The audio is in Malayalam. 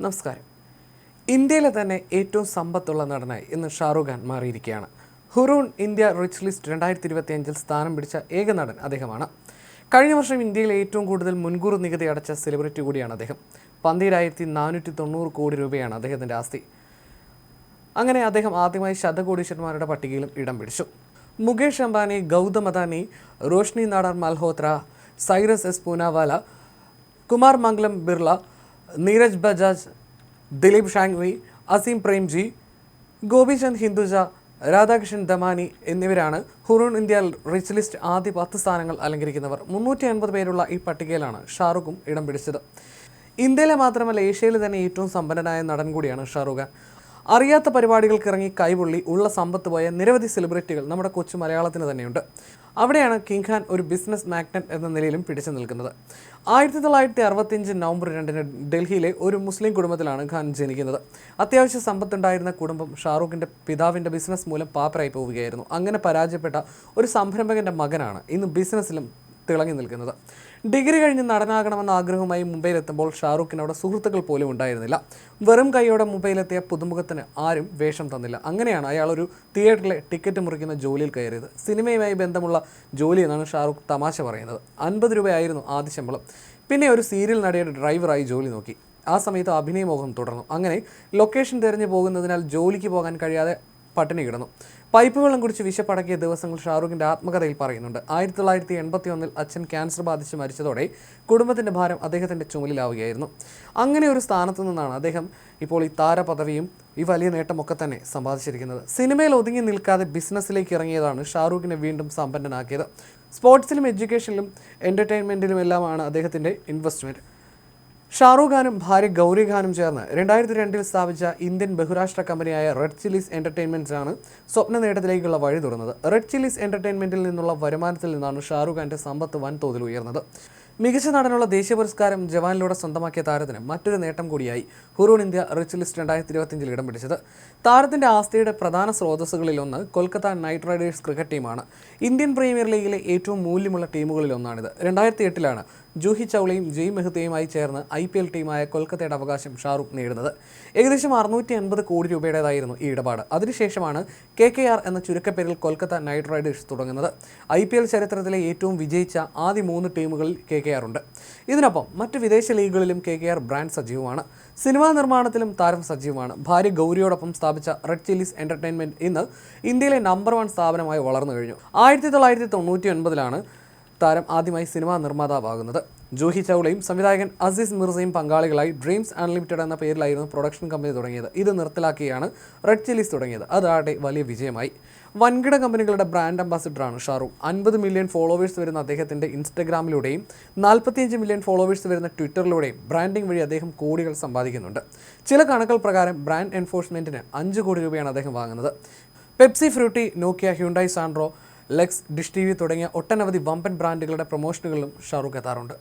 നമസ്കാരം. ഇന്ത്യയിലെ തന്നെ ഏറ്റവും സമ്പത്തുള്ള നടനായി ഇന്ന് ഷാറുഖ് ഖാൻ മാറിയിരിക്കുകയാണ്. ഹുറൂൺ ഇന്ത്യ റിച്ച് ലിസ്റ്റ് രണ്ടായിരത്തി ഇരുപത്തി അഞ്ചിൽ സ്ഥാനം പിടിച്ച ഏക നടൻ അദ്ദേഹമാണ്. കഴിഞ്ഞ വർഷം ഇന്ത്യയിൽ ഏറ്റവും കൂടുതൽ മുൻകൂർ നികുതി അടച്ച സെലിബ്രിറ്റി കൂടിയാണ് അദ്ദേഹം. പന്തിരായിരത്തി നാനൂറ്റി തൊണ്ണൂറ് കോടി രൂപയാണ് അദ്ദേഹത്തിന്റെ ആസ്തി. അങ്ങനെ അദ്ദേഹം ആദ്യമായി ശതകോടീശ്വരന്മാരുടെ പട്ടികയിലും ഇടം പിടിച്ചു. മുകേഷ് അംബാനി ഗൗതം അദാനി റോഷ്നി നാടാർ മൽഹോത്ര സൈറസ് എസ് പൂനാവാല കുമാർ മംഗലം ബിർള നീരജ് ബജാജ് ദിലീപ് ഷാങ്വി അസീം പ്രേംജി ഗോപിചന്ദ് ഹിന്ദുജ രാധാകൃഷ്ണൻ ദമാനി എന്നിവരാണ് ഹുറൂൺ ഇന്ത്യ റിച്ച് ലിസ്റ്റ് ആദ്യ പത്ത് സ്ഥാനങ്ങൾ അലങ്കരിക്കുന്നവർ. മുന്നൂറ്റി അൻപത് പേരുള്ള ഈ പട്ടികയിലാണ് ഷാറുഖും ഇടം പിടിച്ചത്. ഇന്ത്യയിലെ മാത്രമല്ല ഏഷ്യയിലെ തന്നെ ഏറ്റവും സമ്പന്നനായ നടൻ കൂടിയാണ് ഷാറുഖ് ഖാൻ. അറിയാത്ത പരിപാടികൾക്ക് ഇറങ്ങി കൈപൊള്ളി ഉള്ള സമ്പത്ത് പോയ നിരവധി സെലിബ്രിറ്റികൾ നമ്മുടെ കൊച്ചു മലയാളത്തിന് തന്നെയുണ്ട്. അവിടെയാണ് കിങ് ഖാൻ ഒരു ബിസിനസ് മാഗ്നറ്റ് എന്ന നിലയിലും പിടിച്ചു നിൽക്കുന്നത്. ആയിരത്തി തൊള്ളായിരത്തി അറുപത്തിയഞ്ച് നവംബർ രണ്ടിന് ഡൽഹിയിലെ ഒരു മുസ്ലിം കുടുംബത്തിലാണ് ഖാൻ ജനിക്കുന്നത്. അത്യാവശ്യ സമ്പത്തുണ്ടായിരുന്ന കുടുംബം ഷാറൂഖിന്റെ പിതാവിന്റെ ബിസിനസ് മൂലം പാപ്പരായി പോവുകയായിരുന്നു. അങ്ങനെ പരാജയപ്പെട്ട ഒരു സംരംഭകന്റെ മകനാണ് ഇന്ന് ബിസിനസ്സിലും തിളങ്ങി നിൽക്കുന്നത്. ഡിഗ്രി കഴിഞ്ഞ് നടനാകണമെന്ന ആഗ്രഹവുമായി മുംബൈയിലെത്തുമ്പോൾ ഷാറൂഖിന് അവിടെ സുഹൃത്തുക്കൾ പോലും ഉണ്ടായിരുന്നില്ല. വെറും കൈയോടെ മുംബൈയിലെത്തിയ പുതുമുഖത്തിന് ആരും വേഷം തന്നില്ല. അങ്ങനെയാണ് അയാൾ ഒരു തിയേറ്ററിലെ ടിക്കറ്റ് മുറിക്കുന്ന ജോലിയിൽ കയറിയത്. സിനിമയുമായി ബന്ധമുള്ള ജോലി എന്നാണ് ഷാറൂഖ് തമാശ പറയുന്നത്. അൻപത് രൂപയായിരുന്നു ആദ്യ ശമ്പളം. പിന്നെ ഒരു സീരിയൽ നടിയുടെ ഡ്രൈവറായി ജോലി നോക്കി. ആ സമയത്ത് അഭിനയമോഹം തുടർന്നു. അങ്ങനെ ലൊക്കേഷൻ തിരഞ്ഞു പോകുന്നതിനാൽ ജോലിക്ക് പോകാൻ കഴിയാതെ പട്ടിണി കിടന്നു. പൈപ്പ് വെള്ളം കുടിച്ച് വിശപ്പടക്കിയ ദിവസങ്ങൾ ഷാറൂഖിന്റെ ആത്മകഥയിൽ പറയുന്നുണ്ട്. ആയിരത്തി തൊള്ളായിരത്തി എൺപത്തി ഒന്നിൽ അച്ഛൻ ക്യാൻസർ ബാധിച്ച് മരിച്ചതോടെ കുടുംബത്തിന്റെ ഭാരം അദ്ദേഹത്തിന്റെ ചുമലിലാവുകയായിരുന്നു. അങ്ങനെ ഒരു സ്ഥാനത്തു നിന്നാണ് അദ്ദേഹം ഇപ്പോൾ ഈ താരപദവിയും ഈ വലിയ നേട്ടമൊക്കെ തന്നെ സമ്പാദിച്ചിരിക്കുന്നത്. സിനിമയിൽ ഒതുങ്ങി നിൽക്കാതെ ബിസിനസ്സിലേക്ക് ഇറങ്ങിയതാണ് ഷാറൂഖിനെ വീണ്ടും സമ്പന്നനാക്കിയത്. സ്പോർട്സിലും എഡ്യൂക്കേഷനിലും എന്റർടൈൻമെന്റിലും എല്ലാമാണ് അദ്ദേഹത്തിന്റെ ഇൻവെസ്റ്റ്മെന്റ് ഷാറൂഖ് ഖാനും ഭാര്യ ഗൗരി ഖാനും ചേർന്ന് രണ്ടായിരത്തി രണ്ടിൽ സ്ഥാപിച്ച ഇന്ത്യൻ ബഹുരാഷ്ട്ര കമ്പനിയായ റെഡ് ചില്ലീസ് എന്റർടൈൻമെന്റ്സ് ആണ് സ്വപ്ന നേട്ടത്തിലേക്കുള്ള വഴി തുറന്നത് റെഡ് ചില്ലീസ് എന്റർടൈൻമെന്റിൽ നിന്നുള്ള വരുമാനത്തിൽ നിന്നാണ് ഷാറൂഖ് ഖാന്റെ സമ്പത്ത് വൻതോതിൽ ഉയർന്നത്. മികച്ച നടനുള്ള ദേശീയ പുരസ്കാരം ജവാനിലൂടെ സ്വന്തമാക്കിയ താരത്തിന് മറ്റൊരു നേട്ടം കൂടിയായി ഹുറൂൺ ഇന്ത്യ റിച്ച് ലിസ്റ്റ് രണ്ടായിരത്തി ഇരുപത്തിയഞ്ചിൽ ഇടം പിടിച്ചത്. താരത്തിന്റെ ആസ്തിയുടെ പ്രധാന സ്രോതസ്സുകളിലൊന്ന് കൊൽക്കത്ത നൈറ്റ് റൈഡേഴ്സ് ക്രിക്കറ്റ് ടീമാണ്. ഇന്ത്യൻ പ്രീമിയർ ലീഗിലെ ഏറ്റവും മൂല്യമുള്ള ടീമുകളിലൊന്നാണിത് രണ്ടായിരത്തി എട്ടിലാണ് ജൂഹി ചൗളയും ജയ് മെഹ്തയുമായി ചേർന്ന് ഐ പി എൽ ടീമായ കൊൽക്കത്തയുടെ അവകാശം ഷാറൂഖ് നേടുന്നത്. ഏകദേശം അറുന്നൂറ്റി അൻപത് കോടി രൂപയുടേതായിരുന്നു ഈ ഇടപാട്. അതിനുശേഷമാണ് കെ കെ ആർ എന്ന ചുരുക്കപ്പേരിൽ കൊൽക്കത്ത നൈറ്റ് റൈഡേഴ്സ് തുടങ്ങുന്നത്. ഐ പി എൽ ചരിത്രത്തിലെ ഏറ്റവും വിജയിച്ച ആദ്യ മൂന്ന് ടീമുകളിൽ കെ കെ ആർ ഉണ്ട്. ഇതിനൊപ്പം മറ്റ് വിദേശ ലീഗുകളിലും കെ കെ ആർ ബ്രാൻഡ് സജീവമാണ്. സിനിമാ നിർമ്മാണത്തിലും താരം സജീവമാണ്. ഭാര്യ ഗൗരിയോടൊപ്പം സ്ഥാപിച്ച റെഡ് ചില്ലീസ് എന്റർടൈൻമെന്റ് ഇന്ന് ഇന്ത്യയിലെ നമ്പർ വൺ സ്ഥാപനമായി വളർന്നു കഴിഞ്ഞു. ആയിരത്തി തൊള്ളായിരത്തി തൊണ്ണൂറ്റി ഒൻപതിലാണ് താരം ആദ്യമായി സിനിമാ നിർമ്മാതാവാകുന്നത്. ജൂഹി ചൗളയും സംവിധായകൻ അസീസ് മിർസയും പങ്കാളികളായി ഡ്രീംസ് അൺലിമിറ്റഡ് എന്ന പേരിലായിരുന്നു പ്രൊഡക്ഷൻ കമ്പനി തുടങ്ങിയത്. ഇത് നിർത്തലാക്കിയാണ് റെഡ് ചില്ലീസ് തുടങ്ങിയത്. അതാകട്ടെ വലിയ വിജയമായി. വൻകിട കമ്പനികളുടെ ബ്രാൻഡ് അംബാസിഡറാണ് ഷാറൂഖ്. അൻപത് മില്യൺ ഫോളോവേഴ്സ് വരുന്ന അദ്ദേഹത്തിന്റെ ഇൻസ്റ്റഗ്രാമിലൂടെയും നാൽപ്പത്തിയഞ്ച് മില്യൺ ഫോളോവേഴ്സ് വരുന്ന ട്വിറ്ററിലൂടെയും ബ്രാൻഡിംഗ് വഴി അദ്ദേഹം കോടികൾ സമ്പാദിക്കുന്നുണ്ട്. ചില കണക്കുകൾ പ്രകാരം ബ്രാൻഡ് എൻഫോഴ്സ്മെന്റിന് അഞ്ച് കോടി രൂപയാണ് അദ്ദേഹം വാങ്ങുന്നത്. Pepsi Frooti Nokia Hyundai Santro Lux Dish T തുടങ്ങിയ ഒട്ടനവധി വമ്പൻ ബ്രാൻഡുകളുടെ പ്രൊമോഷനുകളിലും ഷാറൂഖ് എത്താറുണ്ട്.